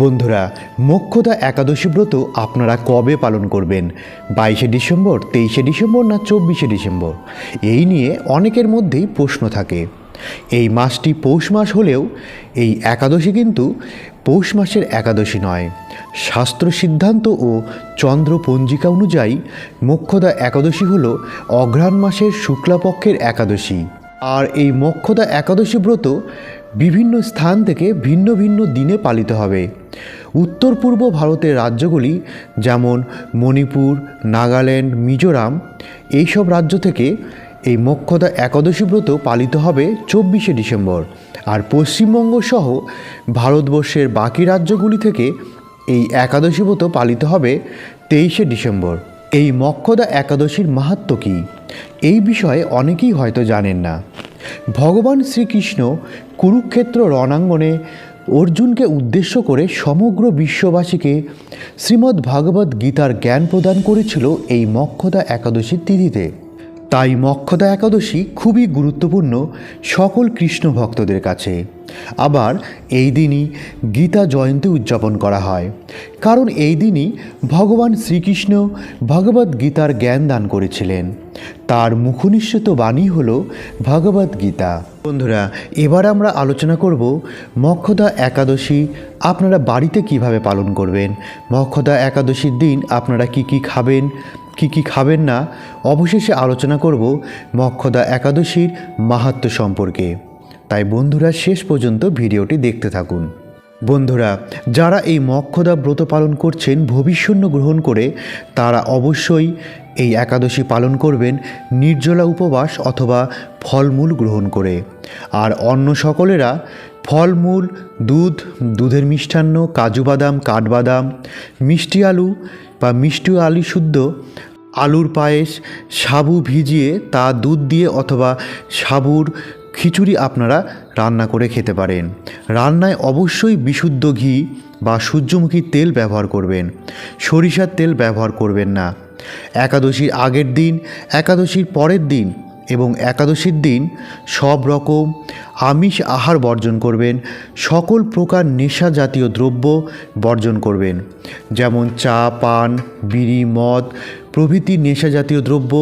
বন্ধুরা, মোক্ষদা একাদশী ব্রত আপনারা কবে পালন করবেন? বাইশে ডিসেম্বর, তেইশে ডিসেম্বর না চব্বিশে ডিসেম্বর? এই নিয়ে অনেকের মধ্যেই প্রশ্ন থাকে। এই মাসটি পৌষ মাস হলেও এই একাদশী কিন্তু পৌষ মাসের একাদশী নয়। শাস্ত্র সিদ্ধান্ত ও চন্দ্র পঞ্জিকা অনুযায়ী মোক্ষদা একাদশী হল অঘ্রাণ মাসের শুক্লাপক্ষের একাদশী। আর এই মোক্ষদা একাদশী ব্রত বিভিন্ন স্থান থেকে ভিন্ন ভিন্ন দিনে পালিত হবে। উত্তর পূর্ব ভারতের রাজ্যগুলি যেমন মণিপুর, নাগাল্যান্ড, মিজোরাম, এইসব রাজ্য থেকে এই মোক্ষদা একাদশী ব্রত পালিত হবে চব্বিশে ডিসেম্বর। আর পশ্চিমবঙ্গ সহ ভারতবর্ষের বাকি রাজ্যগুলি থেকে এই একাদশী ব্রত পালিত হবে তেইশে ডিসেম্বর। এই মক্ষদা একাদশীর মাহাত্ম কী? এই বিষয়ে অনেকেই হয়তো জানেন না। ভগবান শ্রীকৃষ্ণ কুরুক্ষেত্র রণাঙ্গনে অর্জুনকে উদ্দেশ্য করে সমগ্র বিশ্ববাসীকে শ্রীমদ্ ভাগবত গীতার জ্ঞান প্রদান করেছিল এই মক্ষদা একাদশীর তিথিতে। তাই মক্ষদা একাদশী খুবই গুরুত্বপূর্ণ সকল কৃষ্ণ ভক্তদের কাছে। আবার এই দিনই গীতা জয়ন্তী উদযাপন করা হয়। কারণ এই দিনই ভগবান শ্রীকৃষ্ণ ভগবদ্ গীতার জ্ঞান দান করেছিলেন। তার মুখনিশ্চিত বাণী হল ভগবদ্ গীতা। বন্ধুরা, এবার আমরা আলোচনা করব মক্ষদা একাদশী আপনারা বাড়িতে কীভাবে পালন করবেন? মক্ষদা একাদশীর দিন আপনারা কি কি খাবেন? কি কি খাবেন না? অবশেষে আলোচনা করব মক্ষদা একাদশীর মাহাত্ম সম্পর্কে। তাই বন্ধুরা, শেষ পর্যন্ত ভিডিওটি দেখতে থাকুন। বন্ধুরা, যারা এই মক্ষদা ব্রত পালন করছেন ভবিষ্যণ্য গ্রহণ করে, তারা অবশ্যই এই একাদশী পালন করবেন নির্জলা উপবাস অথবা ফলমূল গ্রহণ করে। আর অন্য সকলেরা ফলমূল, দুধ, দুধের মিষ্টান্ন, কাজু বাদাম, কাঠবাদাম, মিষ্টি আলু বা মিষ্টি আলু শুদ্ধ, আলুর পায়েস, সাবু ভিজিয়ে তা দুধ দিয়ে অথবা সাবুর খিচুড়ি আপনারা রান্না করে খেতে পারেন। রান্নায় অবশ্যই বিশুদ্ধ ঘি বা সূর্যমুখী তেল ব্যবহার করবেন। সরিষার তেল ব্যবহার করবেন না। একাদশীর আগের দিন, একাদশীর পরের দিন এবং একাদশীর দিন সব রকম আমিষ আহার বর্জন করবেন, সকল প্রকার নেশা জাতীয় দ্রব্য বর্জন করবেন, যেমন চা, পান, বিড়ি, মদ, প্রভৃতি নেশা জাতীয় দ্রব্য।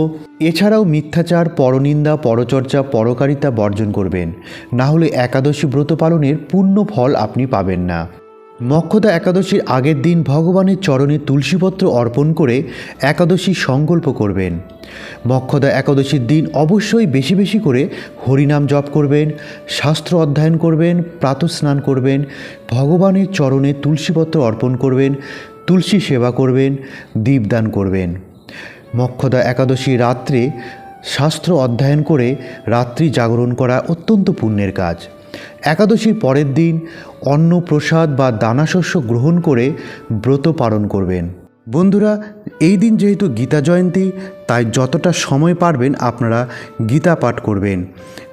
এছাড়াও মিথ্যাচার, পরনিন্দা, পরচর্চা, পরকারিতা বর্জন করবেন। না হলে একাদশী ব্রত পালনের পূর্ণ ফল আপনি পাবেন না। মক্ষদা একাদশীর আগের দিন ভগবানের চরণে তুলসীপত্র অর্পণ করে একাদশী সংকল্প করবেন। মক্ষদা একাদশীর দিন অবশ্যই বেশি বেশি করে হরিনাম জপ করবেন, শাস্ত্র অধ্যয়ন করবেন, প্রাতঃস্নান করবেন, ভগবানের চরণে তুলসীপত্র অর্পণ করবেন, তুলসী সেবা করবেন, দীপদান করবেন। মক্ষদা একাদশী রাত্রে শাস্ত্র অধ্যয়ন করে রাত্রি জাগরণ করা অত্যন্ত পুণ্যের কাজ। একাদশীর পরের দিন অন্ন প্রসাদ বা দানাশস্য গ্রহণ করে ব্রত পালন করবেন। বন্ধুরা, এই দিন যেহেতু গীতা জয়ন্তী, তাই যতটা সময় পারবেন আপনারা গীতা পাঠ করবেন।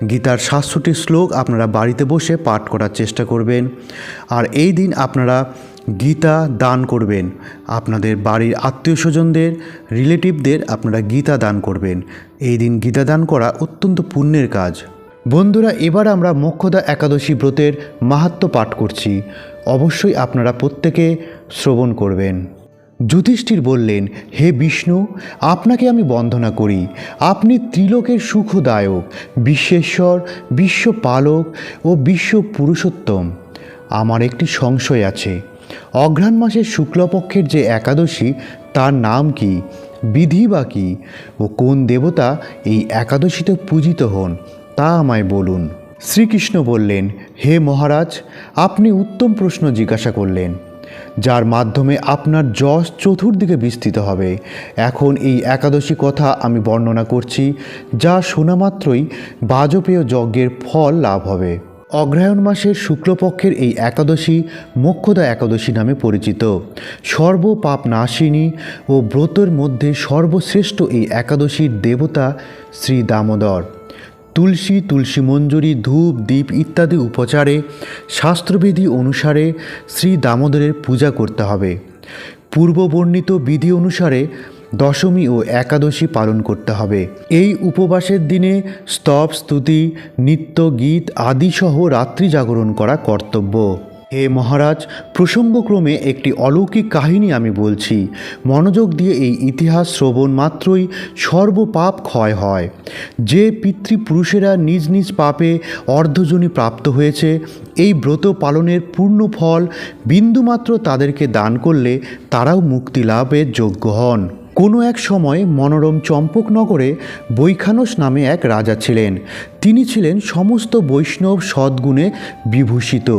গীতার সাতষট্টি শ্লোক আপনারা বাড়িতে বসে পাঠ করার চেষ্টা করবেন। আর এই দিন আপনারা গীতা দান করবেন। আপনাদের বাড়ির আত্মীয় স্বজনদের রিলেটিভদের আপনারা গীতা দান করবেন। এই দিন গীতা দান করা অত্যন্ত পুণ্যের কাজ। বন্ধুরা, এবার আমরা মোক্ষদা একাদশী ব্রতের মাহাত্ম পাঠ করছি। অবশ্যই আপনারা প্রত্যেকে শ্রবণ করবেন। যুধিষ্ঠির বললেন, হে বিষ্ণু, আপনাকে আমি বন্দনা করি। আপনি ত্রিলোকের সুখদায়ক, বিশ্বেশ্বর, বিশ্বপালক ও বিশ্ব পুরুষোত্তম আমার একটি সংশয় আছে। অঘ্রাণ মাসের শুক্লপক্ষের যে একাদশী, তার নাম কি, বিধি বা কী, ও কোন দেবতা এই একাদশীতে পূজিত হন? তা আমায় বলুন। শ্রীকৃষ্ণ বললেন, হে মহারাজ, আপনি উত্তম প্রশ্ন জিজ্ঞাসা করলেন, যার মাধ্যমে আপনার যশ চতুর্দিকে বিস্তৃত হবে। এখন এই একাদশী কথা আমি বর্ণনা করছি, যা শোনা মাত্রই বাজপেয় যজ্ঞের ফল লাভ হবে। অগ্রহায়ণ মাসের শুক্লপক্ষের এই একাদশী মোক্ষদা একাদশী নামে পরিচিত। সর্বপাপ নাশিনী ও ব্রতের মধ্যে সর্বশ্রেষ্ঠ এই একাদশীর দেবতা শ্রী দামোদর। তুলসী তুলসী মঞ্জুরি ধূপ দ্বীপ ইত্যাদি উপচারে, শাস্ত্রবিধি অনুসারে শ্রী দামোদরের পূজা করতে হবে। পূর্ববর্ণিত বিধি অনুসারে দশমী ও একাদশী পালন করতে হবে। এই উপবাসের দিনে স্তব, স্তুতি, নৃত্য গীত আদি সহ রাত্রি জাগরণ করা কর্তব্য। হে মহারাজ, প্রসঙ্গক্রমে একটি অলৌকিক কাহিনী আমি বলছি। মনোযোগ দিয়ে এই ইতিহাস শ্রবণ মাত্রই সর্বপাপ ক্ষয় হয়। যে পিতৃপুরুষেরা নিজ নিজ পাপে অর্ধজনী প্রাপ্ত হয়েছে, এই ব্রত পালনের পূর্ণ ফল বিন্দুমাত্র তাদেরকে দান করলে তারাও মুক্তি লাভের যোগ্য হন। কোনো এক সময় মনোরম চম্পকনগরে বৈখানস নামে এক রাজা ছিলেন। তিনি ছিলেন সমস্ত বৈষ্ণব সদ্গুণে বিভূষিত।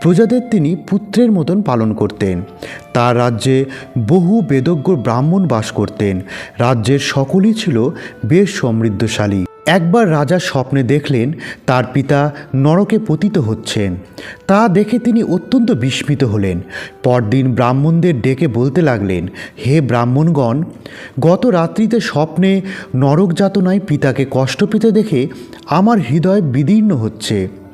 প্রজাদের তিনি পুত্রের মতন পালন করতেন। তার রাজ্যে বহু বেদজ্ঞ ব্রাহ্মণ বাস করতেন। রাজ্যের সকলেই ছিল বেশ সমৃদ্ধশালী। একবার রাজা স্বপ্নে দেখলেন তার পিতা নরকে পতিত হচ্ছেন। তা দেখে তিনি অত্যন্ত বিস্মিত হলেন। পরদিন ব্রাহ্মণদের ডেকে বলতে লাগলেন, হে ব্রাহ্মণগণ, গত রাত্রিতে স্বপ্নে নরক যাতনায় পিতাকে কষ্ট পেতে দেখে আমার হৃদয় বিদীর্ণ হচ্ছে।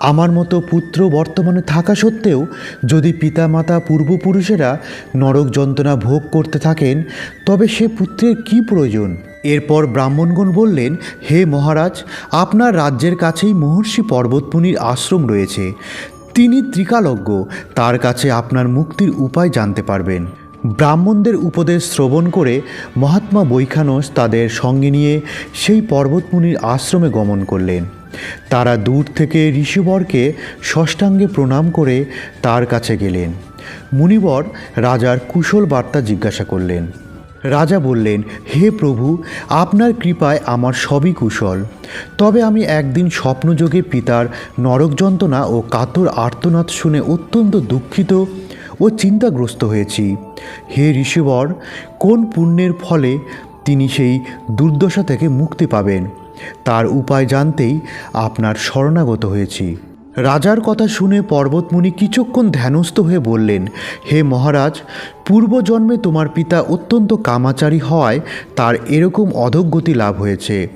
আমার মতো পুত্র বর্তমানে থাকা সত্ত্বেও যদি পিতামাতা পূর্বপুরুষেরা নরক যন্ত্রণা ভোগ করতে থাকেন, তবে সে পুত্রের কি প্রয়োজন? এরপর ব্রাহ্মণগণ বললেন, হে মহারাজ, আপনার রাজ্যের কাছেই মহর্ষি পর্বতমুনির আশ্রম রয়েছে। তিনি ত্রিকালজ্ঞ, তার কাছে আপনার মুক্তির উপায় জানতে পারবেন। ব্রাহ্মণদের উপদেশ শ্রবণ করে মহাত্মা বৈখানস তাদের সঙ্গে নিয়ে সেই পর্বতমুনির আশ্রমে গমন করলেন। তারা দূর থেকে ঋষিবরকে ষষ্ঠাঙ্গে প্রণাম করে তার কাছে গেলেন। মুনিবর রাজার কুশল বার্তা জিজ্ঞাসা করলেন। রাজা বললেন, হে প্রভু, আপনার কৃপায় আমার সবই কুশল। তবে আমি একদিন স্বপ্নযোগে পিতার নরক যন্ত্রণা ও কাতর আর্তনাদ শুনে অত্যন্ত দুঃখিত ও চিন্তাগ্রস্ত হয়েছি। হে ঋষিবর, কোন পুণ্যের ফলে তিনি সেই দুর্দশা থেকে মুক্তি পাবেন? তার উপায় জানতেই আপনার শরণাগত হয়েছি। রাজার কথা শুনে পর্বতমুনি কিছুক্ষণ ধ্যানস্থ হয়ে বললেন, হে মহারাজ, পূর্বজন্মে তোমার পিতা অত্যন্ত কামাচারী হওয়ায় তার এরকম অধোগতি লাভ হয়েছে।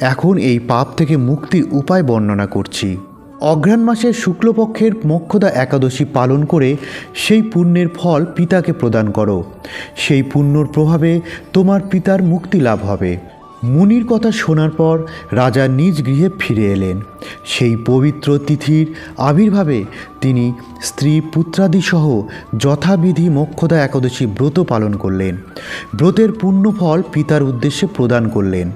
এখন এই পাপ থেকে মুক্তির উপায় বর্ণনা করছি। অঘ্রাণ মাসের শুক্লপক্ষের মোক্ষদা একাদশী পালন করে সেই পুণ্যের ফল পিতাকে প্রদান করো। সেই পুণ্যর প্রভাবে তোমার পিতার মুক্তি লাভ হবে। মুনির কথা শোনার পর রাজা নিজ গৃহে ফিরে এলেন। সেই পবিত্র তিথির আবির্ভাবে তিনি স্ত্রী পুত্রাদিসহ যথাবিধি মোক্ষদা একাদশী ব্রত পালন করলেন। ব্রতের পুণ্য ফল পিতার উদ্দেশ্যে প্রদান করলেন।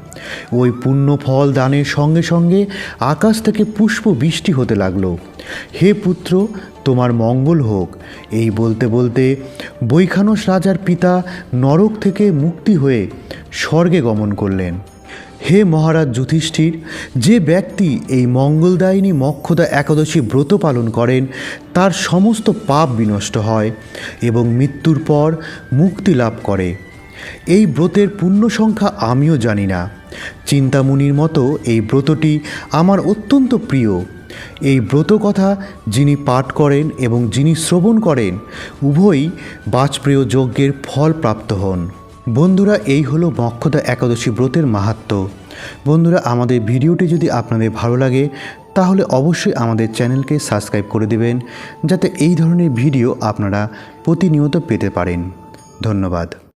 ওই পুণ্য ফল দানের সঙ্গে সঙ্গে আকাশ থেকে পুষ্প বৃষ্টি হতে লাগল। হে পুত্র, তোমার মঙ্গল হোক। এই বলতে বলতে বৈখানস রাজার পিতা নরক থেকে মুক্তি হয়ে স্বর্গে গমন করলেন। হে মহারাজ যুধিষ্ঠির, যে ব্যক্তি এই মঙ্গলদায়িনী মক্ষদা একাদশী ব্রত পালন করেন, তার সমস্ত পাপ বিনষ্ট হয় এবং মৃত্যুর পর মুক্তি লাভ করে। এই ব্রতের পূর্ণ সংখ্যা আমিও জানি না। চিন্তামণির মতো এই ব্রতটি আমার অত্যন্ত প্রিয়। এই ব্রত কথা যিনি পাঠ করেন এবং যিনি শ্রবণ করেন, উভয়ই বাজপ্রিয় যজ্ঞের ফল প্রাপ্ত হন। বন্ধুরা, এই হলো মক্ষদা একাদশী ব্রতের মাহাত্ম। বন্ধুরা, আমাদের ভিডিওটি যদি আপনাদের ভালো লাগে, তাহলে অবশ্যই আমাদের চ্যানেলকে সাবস্ক্রাইব করে দেবেন, যাতে এই ধরনের ভিডিও আপনারা প্রতিনিয়ত পেতে পারেন। ধন্যবাদ।